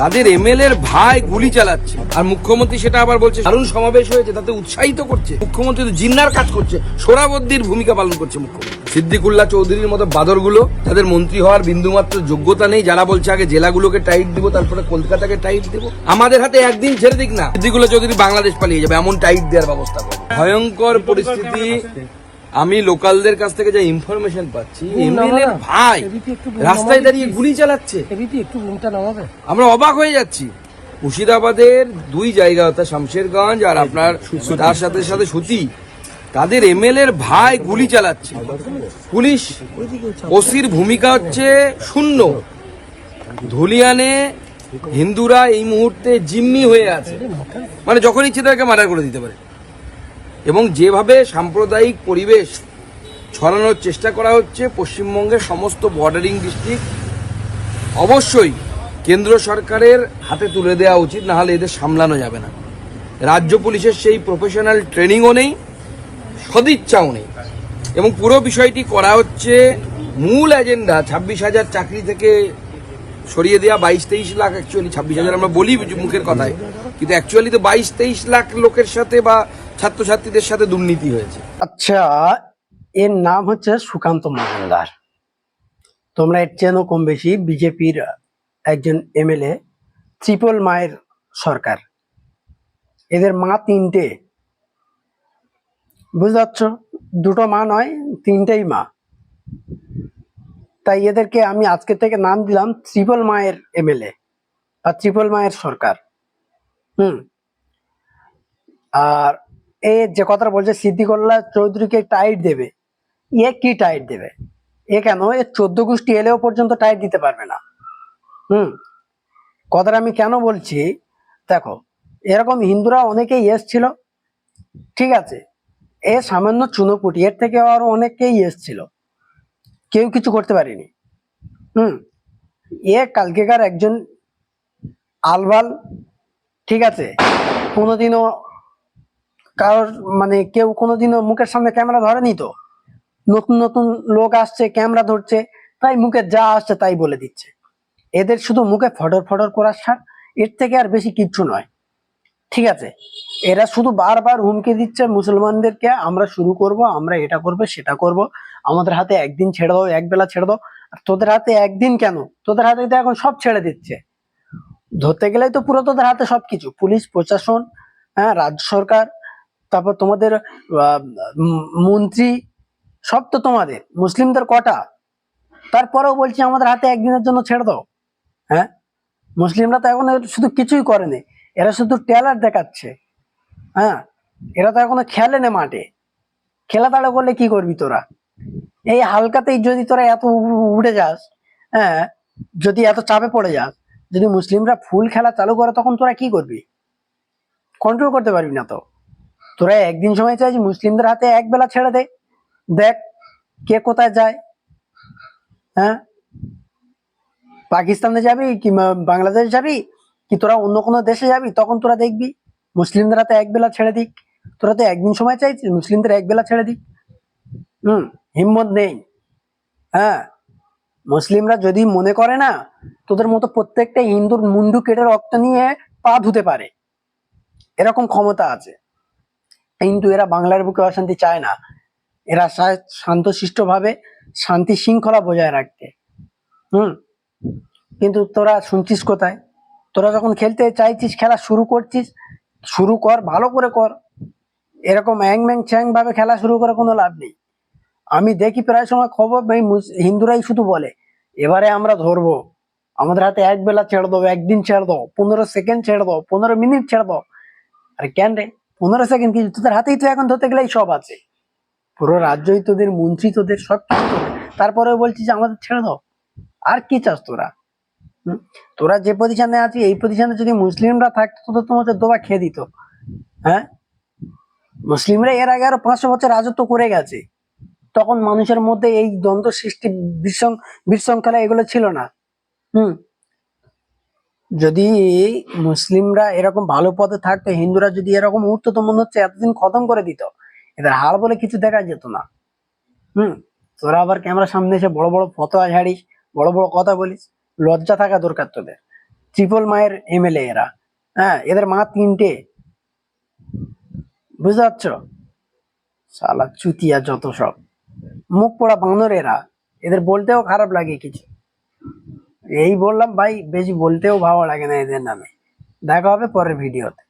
তাদের এমএলএ এর ভাই গুলি চালাচ্ছে। আর মুখ্যমন্ত্রী সেটা আবার বলছে, দারুণ সমাবেশ হয়েছে, তাতে উৎসাহিত করছে। মুখ্যমন্ত্রী তো জিন্নার কাজ করছে, সোরাবদ্দির ভূমিকা পালন করছে মুখ্যমন্ত্রী। সিদ্দিকুল্লাহ চৌধুরীর মতো বাদরগুলো, তাদের মন্ত্রী হওয়ার বিন্দুমাত্র যোগ্যতা নেই, যারা বলছে আগে জেলাগুলোকে টাইট দিব, তারপরে কলকাতাকে টাইট দিব। আমাদের হাতে একদিন ছেড়ে দিক না। সিদ্দিকুল্লাহ চৌধুরী বাংলাদেশ পালিয়ে যাবে, এমন টাইট দেওয়ার ব্যবস্থা ভয়ঙ্কর পরিস্থিতি আমি লোকালদের কাছ থেকে যা ইনফরমেশন পাচ্ছি এমএলএ ভাই রাস্তায় দাঁড়িয়ে গুলি চালাচ্ছে। এবিপি একটু নামাবে। আমরা অবাক হয়ে যাচ্ছি। মুর্শিদাবাদের দুই জায়গা অর্থাৎ শামশেরগঞ্জ আর আপনার তার সাথে সাথে সুতি তাদের এমএলএ এর ভাই গুলি চালাচ্ছে। পুলিশ ওসির ভূমিকা হচ্ছে শূন্য। ধুলিয়ানে হিন্দুরা এই মুহূর্তে জিম্মি হয়ে আছে। মানে যখন ইচ্ছে তাকে মার্ডার করে দিতে পারে। এবং যেভাবে সাম্প্রদায়িক পরিবেশ ছড়ানোর চেষ্টা করা হচ্ছে, পশ্চিমবঙ্গের সমস্ত বর্ডারিং ডিস্ট্রিক্ট অবশ্যই কেন্দ্র সরকারের হাতে তুলে দেওয়া উচিত না হলে এদের সামলানো যাবে না। রাজ্য পুলিশের সেই প্রফেশনাল ট্রেনিংও নেই, সদিচ্ছাও নেই। এবং পুরো বিষয়টি করা হচ্ছে মূল এজেন্ডা ছাব্বিশ হাজার চাকরি থেকে সরিয়ে দেওয়া বাইশ তেইশ লাখ অ্যাকচুয়ালি ছাব্বিশ হাজার আমরা বলি মুখের কথায়। কিন্তু অ্যাকচুয়ালি তো বাইশ তেইশ লাখ লোকের সাথে বা ছাত্রছাত্রীদের সাথে দুর্নীতি হয়েছে। আচ্ছা এর নাম হচ্ছে সুকান্ত মজুমদার। তোমরা এর চেনো কম বেশি বিজেপির একজন এমএলএ, ত্রিপল মায়ের সরকার। এদের মা তিনটে। বুঝতে পারছ? দুটো মা নয়, তিনটেই মা। তাই এদেরকে আমি আজকে থেকে নাম দিলাম ত্রিপল মায়ের এমএলএ বা ত্রিপল মায়ের সরকার। হুম। আর এ যে কথাটা বলছে সিদ্দিকুল্লাহ চৌধুরীকে টাইট দেবে। এ কি টাইট দেবে? এ কেন? এ চোদ্দ গোষ্ঠী এলেও পর্যন্ত টাইট দিতে পারবে না। হুম? কথাটা আমি কেন বলছি? দেখো, এরকম হিন্দুরা অনেকেই এসছিল, ঠিক আছে? এ সামান্য চুনোপুটি এর থেকে আরও অনেকেই এসছিল। কেউ কিছু করতে পারেনি। হুম? এ কালকেকার একজন আলবাল, ঠিক আছে? কোনোদিনও কারোর মানে কেউ কোনোদিনও মুখের সামনে ক্যামেরা ধরেনি তো? নতুন নতুন লোক আসছে, ক্যামেরা ধরছে, তাই মুখে যা আসছে তাই বলে দিচ্ছে। এদের শুধু মুখে ফটর ফটর করার সার, এর থেকে আর বেশি কিচ্ছু নয়। ঠিক আছে? এরা শুধু বারবার হুমকি দিচ্ছে মুসলমানদেরকে, আমরা শুরু করব, আমরা এটা করব, সেটা করব। আমাদের হাতে একদিন ছেড়ে দাও এক বেলা ছেড়ে দাও। আর তোদের হাতে একদিন কেন? তোদের হাতে তো এখন সব ছেড়ে দিচ্ছে। ধরতে গেলেই তো পুরো তোদের হাতে সবকিছু। পুলিশ, প্রশাসন হ্যাঁ রাজ্য সরকার তারপর তোমাদের মন্ত্রী, সব তো তোমাদের, মুসলিমদের কটা? তারপরেও বলছি আমাদের হাতে একদিনের জন্য ছেড়ে দাও। হ্যাঁ? মুসলিমরা তো এখন শুধু কিছুই করেনি, এরা শুধু টেলার দেখাচ্ছে। হ্যাঁ? এরা তো এখনও খেলে না মাঠে। খেলা তাড়া করলে কি করবি তোরা? এই হালকাতেই যদি তোরা এত উঠে যাস হ্যাঁ? যদি এত চাপে পড়ে যাস, যদি মুসলিমরা ফুল খেলা চালু করে, তখন তোরা কি করবি? কন্ট্রোল করতে পারবি না তো। তোরা একদিন সময় চাইছি মুসলিমদের হাতে এক বেলা ছেড়ে দে। দেখ কে কোথায় যায়। হ্যাঁ? পাকিস্তানে যাবি কি বাংলাদেশ যাবি কি তোরা অন্য কোনো দেশে যাবি তখন তোরা দেখবি মুসলিমদের হাতে এক বেলা ছেড়ে দিক। তোরা তো একদিন সময় চাইছিস মুসলিমদের এক বেলা ছেড়ে দিক। হুম, হিম্মত নেই। হ্যাঁ মুসলিমরা যদি মনে করে না, তোদের মতো প্রত্যেকটা হিন্দুর মুন্ডু কেটে রক্ত নিয়ে পা ধুতে পারে। এরকম ক্ষমতা আছে। কিন্তু এরা বাংলার বুকে অশান্তি চায় না। এরা চায় শান্তশিষ্ট ভাবে শান্তি শৃঙ্খলা বজায় রাখতে হুম? কিন্তু তোরা শুনছিস কোথায়? তোরা যখন খেলতে চাইছিস, খেলা শুরু করছিস, শুরু কর, ভালো করে কর। এরকম অ্যাং ম্যাং চ্যাং ভাবে খেলা শুরু করে কোনো লাভ নেই। আমি দেখি প্রায় সময় খবর এই হিন্দুরাই শুধু বলে, এবারে আমরা ধরবো। আমাদের হাতে এক বেলা ছেড়ে দাও, একদিন ছেড়ে দাও, পনেরো সেকেন্ড ছেড়ে দাও, পনেরো মিনিট ছেড়ে দাও। আরে কেন রে? পনেরো সেকেন্ড কি? তোদের হাতেই তো এখন ধরতে গেলেই সব আছে। পুরো রাজ্যই তোদের, মন্ত্রী তোদের, সব কিছু তারপরে বলছিস যে আমাদের ছেড়ে দাও। আর কি চাস তোরা? তোরা যে পজিশনে আছিস, এই পজিশনে যদি মুসলিমরা থাকতো তো তোমাদের দোবা খেয়ে দিত। হ্যাঁ? মুসলিমরা এর আগে আরও পাঁচশো বছর রাজত্ব করে গেছে। তখন মানুষের মধ্যে এই দ্বন্দ্ব সৃষ্টি, বিশৃং- বিশৃঙ্খলা এগুলো ছিল না। হুম? যদি মুসলিমরা এরকম ভালো পথে থাকতো, হিন্দুরা যদি এরকম উঠতো তো মনে হচ্ছে এতদিন খতম করে দিত, এদের হাল বলে কিছু দেখা যেত না। হুম? তোরা আবার ক্যামেরার সামনে এসে বড় বড় ফতোয়া ঝাড়িস, বড় বড় কথা বলিস, লজ্জা থাকা দরকার তোদের। ট্রিপল মায়ের এমএলএ এরা হ্যাঁ এদের মা তিনটে। বুঝতে পারছ? সালা চুতিয়া যত সব। মুখ পোড়া বাঁদর এরা, এদের বলতেও খারাপ লাগে কিছু। এই বললাম ভাই বেশি বলতেও ভালো লাগে না এদের নামে। দেখা হবে পরের ভিডিওতে।